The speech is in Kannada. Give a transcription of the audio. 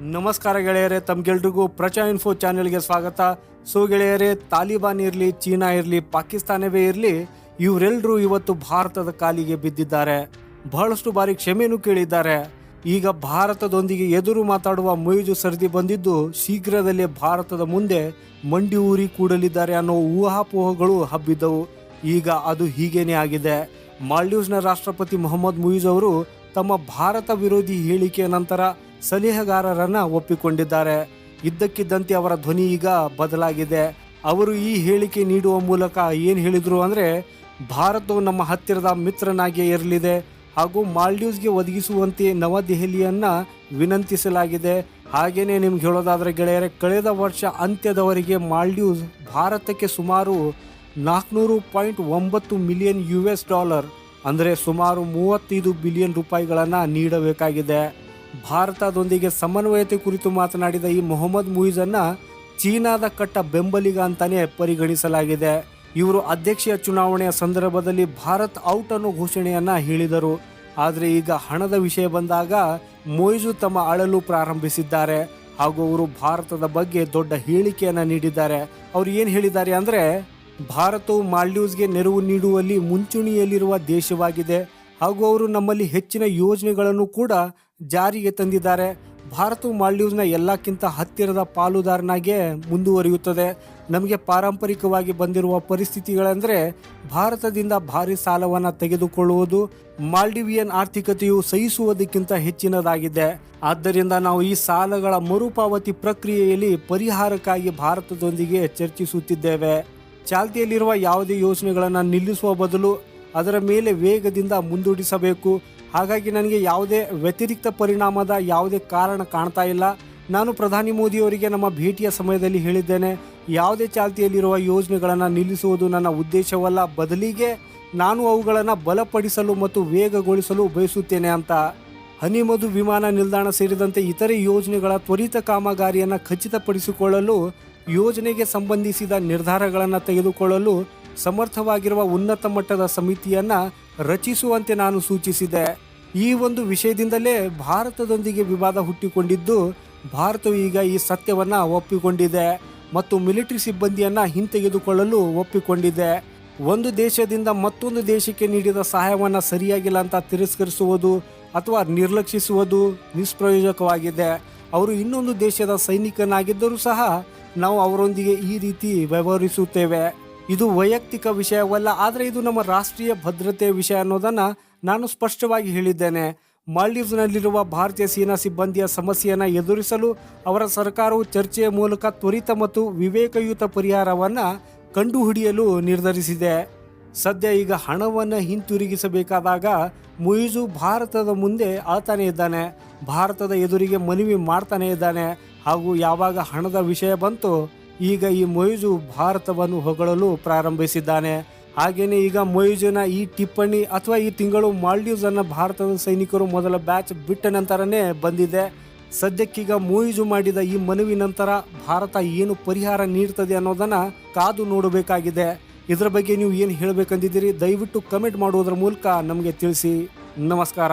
ನಮಸ್ಕಾರ ಗೆಳೆಯರೇ, ತಮ್ಗೆಲ್ರಿಗೂ ಪ್ರಚಾ ಇನ್ಫೋ ಚಾನೆಲ್ಗೆ ಸ್ವಾಗತ. ಸೊ ಗೆಳೆಯರೇ, ತಾಲಿಬಾನ್ ಇರಲಿ, ಚೀನಾ ಇರಲಿ, ಪಾಕಿಸ್ತಾನವೇ ಇರಲಿ ಇವರೆಲ್ಲರೂ ಇವತ್ತು ಭಾರತದ ಕಾಲಿಗೆ ಬಿದ್ದಿದ್ದಾರೆ. ಬಹಳಷ್ಟು ಬಾರಿ ಕ್ಷಮೆನೂ ಕೇಳಿದ್ದಾರೆ. ಈಗ ಭಾರತದೊಂದಿಗೆ ಎದುರು ಮಾತಾಡುವ ಮೊಯ್ಜು ಸರದಿ ಬಂದಿದ್ದು, ಶೀಘ್ರದಲ್ಲೇ ಭಾರತದ ಮುಂದೆ ಮಂಡಿ ಊರಿ ಕೂಡಲಿದ್ದಾರೆ ಅನ್ನೋ ಊಹಾಪೋಹಗಳು ಹಬ್ಬಿದ್ದವು. ಈಗ ಅದು ಹೀಗೇನೆ ಆಗಿದೆ. ಮಾಲ್ಡೀವ್ಸ್ನ ರಾಷ್ಟ್ರಪತಿ ಮೊಹಮ್ಮದ್ ಮುಯಿಜ್ ಅವರು ತಮ್ಮ ಭಾರತ ವಿರೋಧಿ ಹೇಳಿಕೆಯ ನಂತರ ಸಲಹೆಗಾರರನ್ನ ಒಪ್ಪಿಕೊಂಡಿದ್ದಾರೆ. ಇದ್ದಕ್ಕಿದ್ದಂತೆ ಅವರ ಧ್ವನಿ ಈಗ ಬದಲಾಗಿದೆ. ಅವರು ಈ ಹೇಳಿಕೆ ನೀಡುವ ಮೂಲಕ ಏನು ಹೇಳಿದರು ಅಂದ್ರೆ, ಭಾರತವು ನಮ್ಮ ಹತ್ತಿರದ ಮಿತ್ರನಾಗಿಯೇ ಇರಲಿದೆ ಹಾಗೂ ಮಾಲ್ಡೀವ್ಸ್ಗೆ ಒದಗಿಸುವಂತೆ ನವದೆಹಲಿಯನ್ನ ವಿನಂತಿಸಲಾಗಿದೆ. ಹಾಗೆಯೇ ನಿಮ್ಗೆ ಹೇಳೋದಾದ್ರೆ ಗೆಳೆಯರೆ, ಕಳೆದ ವರ್ಷ ಅಂತ್ಯದವರೆಗೆ ಮಾಲ್ಡೀವ್ಸ್ ಭಾರತಕ್ಕೆ ಸುಮಾರು ನಾಲ್ಕುನೂರು ಪಾಯಿಂಟ್ ಒಂಬತ್ತು ಮಿಲಿಯನ್ ಯು ಎಸ್ ಡಾಲರ್, ಅಂದರೆ ಸುಮಾರು ಮೂವತ್ತೈದು ಬಿಲಿಯನ್ ರೂಪಾಯಿಗಳನ್ನು ನೀಡಬೇಕಾಗಿದೆ. ಭಾರತದೊಂದಿಗೆ ಸಮನ್ವಯತೆ ಕುರಿತು ಮಾತನಾಡಿದ ಈ ಮೊಹಮ್ಮದ್ ಮುಯಿಜನ್ನ ಚೀನಾದ ಕಟ್ಟ ಬೆಂಬಲಿಗ ಅಂತಾನೆ ಪರಿಗಣಿಸಲಾಗಿದೆ. ಇವರು ಅಧ್ಯಕ್ಷೀಯ ಚುನಾವಣೆಯ ಸಂದರ್ಭದಲ್ಲಿ ಭಾರತ್ ಔಟ್ ಅನ್ನೋ ಘೋಷಣೆಯನ್ನ ಹೇಳಿದರು. ಆದರೆ ಈಗ ಹಣದ ವಿಷಯ ಬಂದಾಗ ಮೊಯ್ಜು ತಮ್ಮ ಅಳಲು ಪ್ರಾರಂಭಿಸಿದ್ದಾರೆ. ಹಾಗೂ ಅವರು ಭಾರತದ ಬಗ್ಗೆ ದೊಡ್ಡ ಹೇಳಿಕೆಯನ್ನು ನೀಡಿದ್ದಾರೆ. ಅವರು ಏನು ಹೇಳಿದ್ದಾರೆ ಅಂದ್ರೆ, ಭಾರತವು ಮಾಲ್ಡೀವ್ಸ್ಗೆ ನೆರವು ನೀಡುವಲ್ಲಿ ಮುಂಚೂಣಿಯಲ್ಲಿರುವ ದೇಶವಾಗಿದೆ. ಹಾಗೂ ಅವರು ನಮ್ಮಲ್ಲಿ ಹೆಚ್ಚಿನ ಯೋಜನೆಗಳನ್ನು ಕೂಡ ಜಾರಿಗೆ ತಂದಿದ್ದಾರೆ. ಭಾರತವು ಮಾಲ್ಡೀವ್ಸ್ನ ಎಲ್ಲಕ್ಕಿಂತ ಹತ್ತಿರದ ಪಾಲುದಾರನಾಗೆ ಮುಂದುವರಿಯುತ್ತದೆ. ನಮಗೆ ಪಾರಂಪರಿಕವಾಗಿ ಬಂದಿರುವ ಪರಿಸ್ಥಿತಿಗಳೆಂದರೆ ಭಾರತದಿಂದ ಭಾರಿ ಸಾಲವನ್ನು ತೆಗೆದುಕೊಳ್ಳುವುದು, ಮಾಲ್ಡೀವಿಯನ್ ಆರ್ಥಿಕತೆಯು ಸಹಿಸುವುದಕ್ಕಿಂತ ಹೆಚ್ಚಿನದಾಗಿದೆ. ಆದ್ದರಿಂದ ನಾವು ಈ ಸಾಲಗಳ ಮರುಪಾವತಿ ಪ್ರಕ್ರಿಯೆಯಲ್ಲಿ ಪರಿಹಾರಕ್ಕಾಗಿ ಭಾರತದೊಂದಿಗೆ ಚರ್ಚಿಸುತ್ತಿದ್ದೇವೆ. ಚಾಲ್ತಿಯಲ್ಲಿರುವ ಯಾವುದೇ ಯೋಜನೆಗಳನ್ನು ನಿಲ್ಲಿಸುವ ಬದಲು ಅದರ ಮೇಲೆ ವೇಗದಿಂದ ಮುಂದೂಡಿಸಬೇಕು. ಹಾಗಾಗಿ ನನಗೆ ಯಾವುದೇ ವ್ಯತಿರಿಕ್ತ ಪರಿಣಾಮದ ಯಾವುದೇ ಕಾರಣ ಕಾಣ್ತಾ ಇಲ್ಲ. ನಾನು ಪ್ರಧಾನಿ ಮೋದಿಯವರಿಗೆ ನಮ್ಮ ಭೇಟಿಯ ಸಮಯದಲ್ಲಿ ಹೇಳಿದ್ದೇನೆ, ಯಾವುದೇ ಚಾಲ್ತಿಯಲ್ಲಿರುವ ಯೋಜನೆಗಳನ್ನು ನಿಲ್ಲಿಸುವುದು ನನ್ನ ಉದ್ದೇಶವಲ್ಲ, ಬದಲಿಗೆ ನಾನು ಅವುಗಳನ್ನು ಬಲಪಡಿಸಲು ಮತ್ತು ವೇಗಗೊಳಿಸಲು ಬಯಸುತ್ತೇನೆ ಅಂತ. ಹನಿಮಧು ವಿಮಾನ ನಿಲ್ದಾಣ ಸೇರಿದಂತೆ ಇತರೆ ಯೋಜನೆಗಳ ತ್ವರಿತ ಕಾಮಗಾರಿಯನ್ನು ಖಚಿತಪಡಿಸಿಕೊಳ್ಳಲು, ಯೋಜನೆಗೆ ಸಂಬಂಧಿಸಿದ ನಿರ್ಧಾರಗಳನ್ನು ತೆಗೆದುಕೊಳ್ಳಲು ಸಮರ್ಥವಾಗಿರುವ ಉನ್ನತ ಮಟ್ಟದ ಸಮಿತಿಯನ್ನ ರಚಿಸುವಂತೆ ನಾನು ಸೂಚಿಸಿದೆ. ಈ ಒಂದು ವಿಷಯದಿಂದಲೇ ಭಾರತದೊಂದಿಗೆ ವಿವಾದ ಹುಟ್ಟಿಕೊಂಡಿದ್ದು, ಭಾರತವು ಈಗ ಈ ಸತ್ಯವನ್ನು ಒಪ್ಪಿಕೊಂಡಿದೆ ಮತ್ತು ಮಿಲಿಟರಿ ಸಿಬ್ಬಂದಿಯನ್ನು ಹಿಂತೆಗೆದುಕೊಳ್ಳಲು ಒಪ್ಪಿಕೊಂಡಿದೆ. ಒಂದು ದೇಶದಿಂದ ಮತ್ತೊಂದು ದೇಶಕ್ಕೆ ನೀಡಿದ ಸಹಾಯವನ್ನು ಸರಿಯಾಗಿಲ್ಲ ಅಂತ ತಿರಸ್ಕರಿಸುವುದು ಅಥವಾ ನಿರ್ಲಕ್ಷಿಸುವುದು ನಿಷ್ಪ್ರಯೋಜಕವಾಗಿದೆ. ಅವರು ಇನ್ನೊಂದು ದೇಶದ ಸೈನಿಕನಾಗಿದ್ದರೂ ಸಹ ನಾವು ಅವರೊಂದಿಗೆ ಈ ರೀತಿ ವ್ಯವಹರಿಸುತ್ತೇವೆ. ಇದು ವೈಯಕ್ತಿಕ ವಿಷಯವಲ್ಲ, ಆದರೆ ಇದು ನಮ್ಮ ರಾಷ್ಟ್ರೀಯ ಭದ್ರತೆ ವಿಷಯ ಅನ್ನೋದನ್ನು ನಾನು ಸ್ಪಷ್ಟವಾಗಿ ಹೇಳಿದ್ದೇನೆ. ಮಾಲ್ಡೀವ್ಸ್ನಲ್ಲಿರುವ ಭಾರತೀಯ ಸೇನಾ ಸಿಬ್ಬಂದಿಯ ಸಮಸ್ಯೆಯನ್ನು ಎದುರಿಸಲು ಅವರ ಸರ್ಕಾರವು ಚರ್ಚೆಯ ಮೂಲಕ ತ್ವರಿತ ಮತ್ತು ವಿವೇಕಯುತ ಪರಿಹಾರವನ್ನು ಕಂಡುಹಿಡಿಯಲು ನಿರ್ಧರಿಸಿದೆ. ಸದ್ಯ ಈಗ ಹಣವನ್ನು ಹಿಂತಿರುಗಿಸಬೇಕಾದಾಗ ಮುಯಿಜು ಭಾರತದ ಮುಂದೆ ಆಳ್ತಾನೆ ಇದ್ದಾನೆ. ಭಾರತದ ಎದುರಿಗೆ ಮನವಿ ಮಾಡ್ತಾನೆ ಇದ್ದಾನೆ. ಹಾಗೂ ಯಾವಾಗ ಹಣದ ವಿಷಯ ಬಂತು ಈಗ ಈ ಮೊಯ್ಜು ಭಾರತವನ್ನು ಹೊಗಳಲು ಪ್ರಾರಂಭಿಸಿದ್ದಾನೆ. ಹಾಗೇನೆ ಈಗ ಮೊಯ್ಜುನ ಈ ಟಿಪ್ಪಣಿ ಅಥವಾ ಈ ತಿಂಗಳು ಮಾಲ್ಡೀವ್ಸ್ ಅನ್ನ ಭಾರತದ ಸೈನಿಕರು ಮೊದಲ ಬ್ಯಾಚ್ ಬಿಟ್ಟ ನಂತರನೇ ಬಂದಿದೆ. ಸದ್ಯಕ್ಕೀಗ ಮೊಯ್ಜು ಮಾಡಿದ ಈ ಮನವಿ ನಂತರ ಭಾರತ ಏನು ಪರಿಹಾರ ನೀಡ್ತದೆ ಅನ್ನೋದನ್ನ ಕಾದು ನೋಡಬೇಕಾಗಿದೆ. ಇದರ ಬಗ್ಗೆ ನೀವು ಏನು ಹೇಳಬೇಕಂದಿದ್ದೀರಿ? ದಯವಿಟ್ಟು ಕಮೆಂಟ್ ಮಾಡುವುದರ ಮೂಲಕ ನಮಗೆ ತಿಳಿಸಿ. ನಮಸ್ಕಾರ.